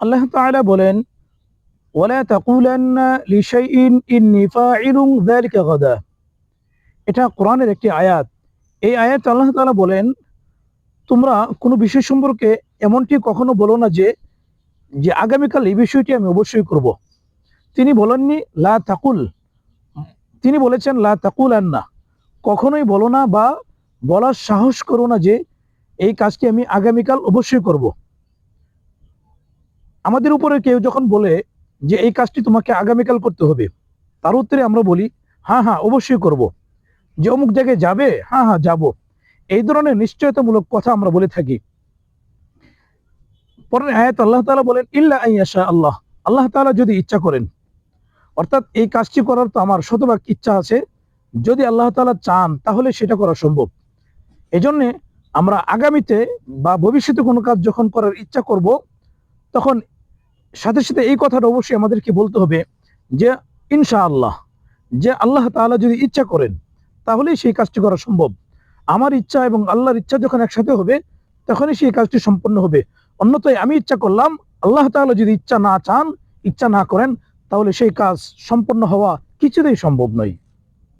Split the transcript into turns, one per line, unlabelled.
আল্লাহ তাআলা বলেন, ওয়ালা তাকুলান্না লিশাইইন, ইন্নী ফাইলুন যালিকা গাদা। এটা কোরআনের একটি আয়াত। এই আয়াত আল্লাহ তাআলা বলেন, তোমরা কোনো বিষয় সম্পর্কে এমনটি কখনো বলো না যে যে আগামীকাল এই বিষয়টি আমি অবশ্যই করব। তিনি বলেননি, লা তাকুল। তিনি বলেছেন, লা তাকুল আন্না কখনোই বলো না বা বলার সাহস করো না যে, এই কাজটি আমি আগামীকাল অবশ্যই করব। আমাদের উপরে কেউ যখন বলে যে এই কাজটি তোমাকে আগামীকাল করতে হবে, তার উত্তরে আমরা বলি হ্যাঁ হ্যাঁ অবশ্যই করব। যে অমুক জায়গায় যাবে হ্যাঁ হ্যাঁ যাব। এই ধরনের নিশ্চয়তামূলক কথা আমরা বলে থাকি। পরের আয়াত আল্লাহ তাআলা বলেন, ইল্লা আইয়াশা আল্লাহ। আল্লাহ তাআলা যদি ইচ্ছা করেন, অর্থাৎ এই কাজটি করার তো আমার শতভাগ ইচ্ছা আছে, যদি আল্লাহ তাআলা চান, তাহলে সেটা করা সম্ভব। এজন্যে আমরা আগামীতে বা ভবিষ্যতে কোনো কাজ যখন করার ইচ্ছা করব তখন সাথে সাথে এই কথাটা অবশ্যই আমাদেরকে বলতে হবে যে, ইনশাআল্লাহ, যে আল্লাহ তাআলা যদি ইচ্ছা করেন, তাহলেই সেই কাজটি করা সম্ভব। আমার ইচ্ছা এবং আল্লাহর ইচ্ছা যখন একসাথে হবে, তখনই সেই কাজটি সম্পন্ন হবে। অন্যথায় আমি ইচ্ছা করলাম, আল্লাহ তাআলা যদি ইচ্ছা না চান, ইচ্ছা না করেন, তাহলে সেই কাজ সম্পন্ন হওয়া কিছুতেই সম্ভব নয়।